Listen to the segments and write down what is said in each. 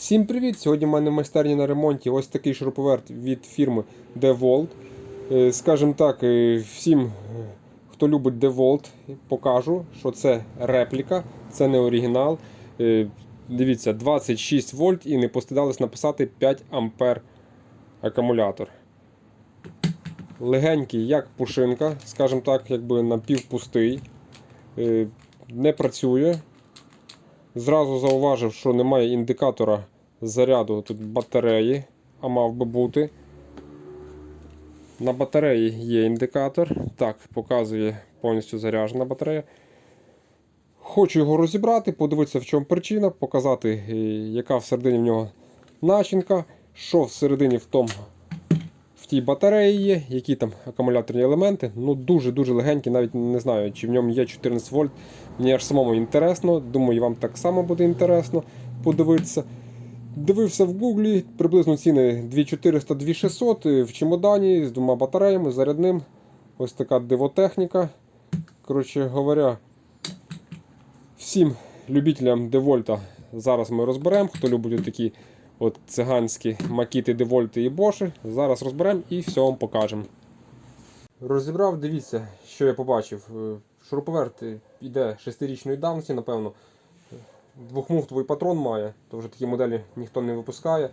Всім привіт! Сьогодні в мене в майстерні на ремонті ось такий шуруповерт від фірми DeWalt. Е, Скажімо так, е, всім, е, хто любить DeWalt, покажу, що це репліка, це не оригінал. Дивіться, 26 вольт і не постидались написати 5 ампер акумулятор. Легенький, як пушинка, скажімо так, якби напівпустий. Не працює. Зразу зауважив, що немає індикатора заряду тут батареї, а мав би бути. На батареї є індикатор. Так, показує повністю заряджена батарея. Хочу його розібрати, подивитися, в чому причина, показати, е, яка всередині в нього начинка, що всередині в тому в тій батареї є, які там акумуляторні елементи. Ну дуже-дуже легенькі, навіть не знаю, чи в ньому є 14 вольт. Мені аж самому інтересно. Думаю, вам так само буде інтересно подивитися. Дивився в гуглі, приблизно ціни 2400-2600 в чемодані з двома батареями, зарядним. Ось така дивотехніка. Коротше говоря, всім любителям девольта зараз ми розберемо. Хто любить такі от циганські макіти, девольти і боші. Зараз розберемо і все вам покажемо. Розібрав, дивіться, що я побачив. Е, Шуруповерт йде 6-річної давності, напевно. Двохмуфтовий патрон має, то вже такі моделі ніхто не випускає.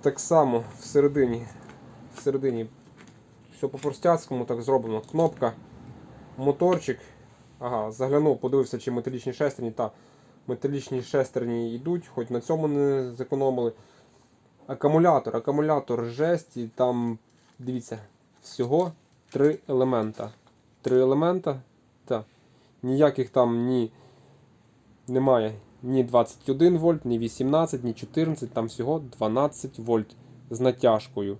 Так само всередині, всередині все по-простяцькому так зроблено. Кнопка, моторчик. Ага, заглянув, подивився, чи металічні шестерні. Та металічні шестерні йдуть, хоч на цьому не зекономили. Акумулятор, акумулятор жесть, і там, дивіться, всього три елемента. Три елемента. Та. Ніяких там ні немає ні 21 вольт, ні 18, ні 14, там всього 12 вольт з натяжкою.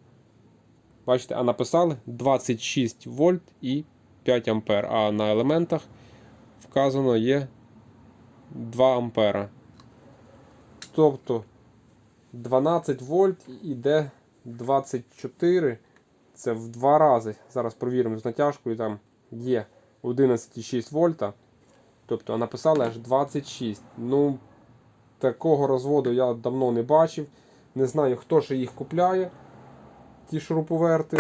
Бачите, а написали 26 вольт і 5 ампер. А на елементах вказано є 2 ампера. Тобто 12 вольт іде 24. Це в два рази. Зараз провіримо з натяжкою. Там є 11,6 вольта. Тобто написали аж 26. Ну, такого розводу я давно не бачив. Не знаю, хто ж їх купляє, ті шуруповерти.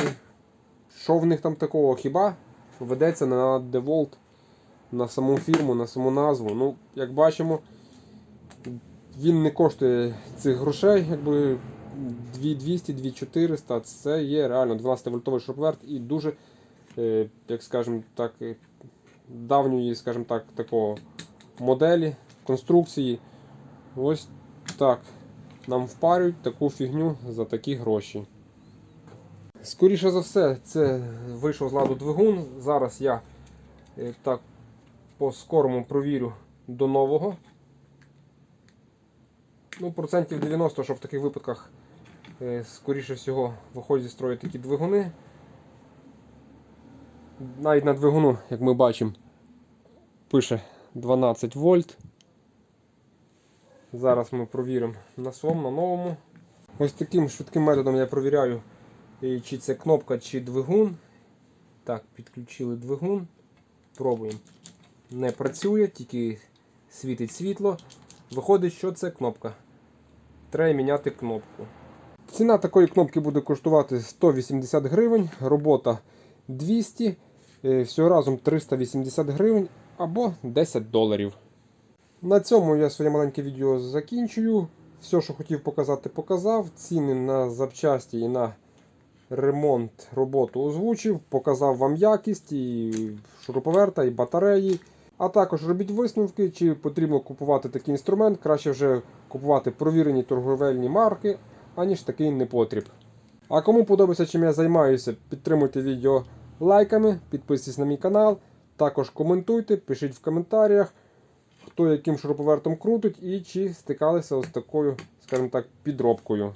Що в них там такого? Хіба ведеться на DeWalt, на саму фірму, на саму назву. Ну, як бачимо, він не коштує цих грошей, якби 2200-2400. Це є реально 12 вольтовий шуруповерт і дуже, е, як скажемо так, е, давньої, скажімо так, такого моделі, конструкції. Ось так. Нам впарюють таку фігню за такі гроші. Скоріше за все, це вийшов з ладу двигун. Зараз я е, так по скорому провірю до нового. Ну, процентів 90, що в таких випадках, е, скоріше всього, виходять зі строю такі двигуни. Навіть на двигуну, як ми бачимо, пише 12 вольт. Зараз ми провіримо на своєму, на новому. Ось таким швидким методом я провіряю, е, чи це кнопка, чи двигун. Так, підключили двигун. Пробуємо. Не працює, тільки світить світло. Виходить, що це кнопка. Треба міняти кнопку. Ціна такої кнопки буде коштувати 180 гривень, робота 200, е, всього разом 380 гривень або 10 доларів. На цьому я своє маленьке відео закінчую. Все, що хотів показати, показав. Ціни на запчасті і на ремонт роботу озвучив, показав вам якість і шуруповерта, і батареї. А також робіть висновки, чи потрібно купувати такий інструмент. Краще вже купувати провірені торговельні марки, аніж такий непотріб. А кому подобається, чим я займаюся, підтримуйте відео лайками, підписуйтесь на мій канал. Також коментуйте, пишіть в коментарях, хто яким шуруповертом крутить і чи стикалися з такою, скажімо так, підробкою.